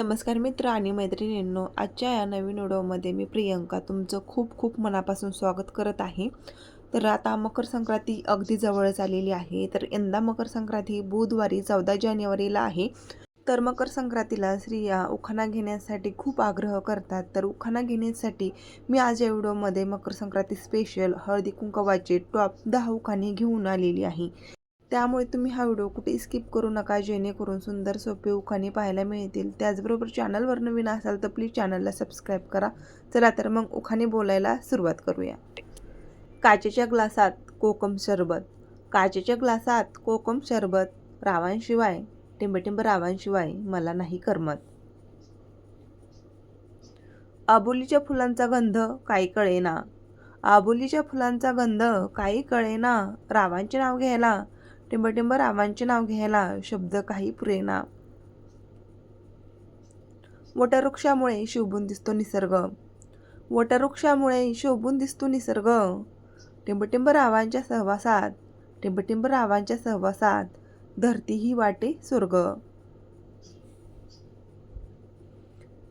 नमस्कार मित्र आणि मैत्रिणींनो आजच्या या नवीन व्हिडिओमध्ये मी प्रियंका तुमचं खूप खूप मनापासून स्वागत करत आहे. तर आता मकर संक्रांती अगदी जवळच आलेली आहे. तर यंदा मकर संक्रांती बुधवारी चौदा जानेवारीला आहे. तर मकर संक्रांतीला स्त्रिया उखाणा घेण्यासाठी खूप आग्रह करतात. तर उखाणा घेण्यासाठी मी आज या व्हिडिओमध्ये मकर संक्रांती स्पेशल हळदी कुंकवाचे टॉप दहा उखाणे घेऊन आलेली आहे. त्यामुळे तुम्ही हा व्हिडिओ कुठे स्किप करू नका जेणेकरून सुंदर सोपे उखाणे पाहायला मिळतील. त्याचबरोबर चॅनलवर नवीन असाल तर प्लीज चॅनलला सबस्क्राईब करा. चला तर मग उखाणे बोलायला सुरुवात करूया. काचेच्या ग्लासात कोकम सरबत. काचेच्या ग्लासात कोकम सरबत रावांशिवाय टिंबटिंब रावांशिवाय मला नाही करमत. आबोलीच्या फुलांचा गंध काही कळेना. आबोलीच्या फुलांचा गंध काही कळेना. रावांचे नाव घ्यायला टिंबटिंब रावांचे नाव घ्यायला शब्द काही पुरेना. वटवृक्षामुळे शोभून दिसतो निसर्ग. वटवृक्षामुळे शोभून दिसतो निसर्ग. टिंबटिंब रावांच्या सहवासात टिंबटिंब रावांच्या सहवासात धरती ही वाटे स्वर्ग.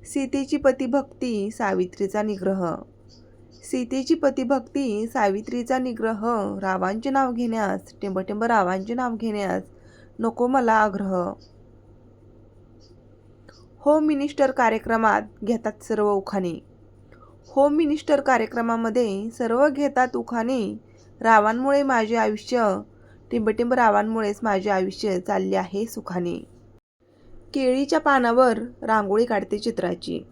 सीतेची पतिभक्ती सावित्रीचा निग्रह. सीतेची पतिभक्ती सावित्रीचा निग्रह रावांचे नाव घेण्यास टिंबटिंब रावांचे नाव घेण्यास नको मला आग्रह. होम मिनिस्टर कार्यक्रमात घेतात सर्व उखाणे. होम मिनिस्टर कार्यक्रमामध्ये सर्व घेतात उखाणे. रावांमुळे माझे आयुष्य टिंबटिंब रावांमुळेच माझे आयुष्य चालले आहे सुखाने. केळीच्या पानावर रांगोळी काढते चित्राची.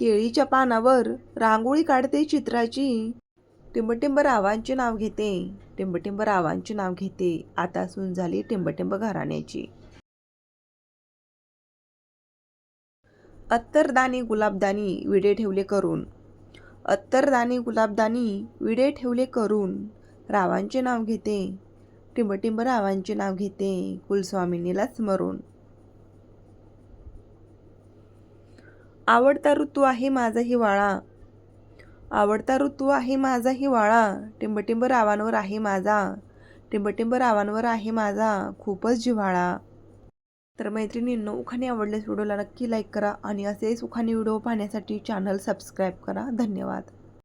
केळीच्या पानावर रांगोळी काढते चित्राची. टिंबटिंब रावांचे नाव घेते. टिंबटिंब रावांचे नाव घेते. आता सून झाली टिंबटिंब घराण्याची. अत्तरदानी गुलाबदानी विडे ठेवले करून. अत्तरदानी गुलाबदानी विडे ठेवले करून रावांचे नाव घेते. टिंबटिंब रावांचे नाव घेते. कुलस्वामिनीला स्मरून आवडता ऋतू आहे माझा हिवाळा. आवडता ऋतू आहे माझा हिवाळा. टिंबटिंब रावांवर आहे माझा. टिंबटिंब रावांवर आहे माझा. खूपच जिव्हाळा. तर मैत्रिणींनो उखाणे आवडल्यास व्हिडिओला नक्की लाईक करा आणि असेच उखाणे व्हिडिओ पाहण्यासाठी चॅनल सबस्क्राईब करा. धन्यवाद.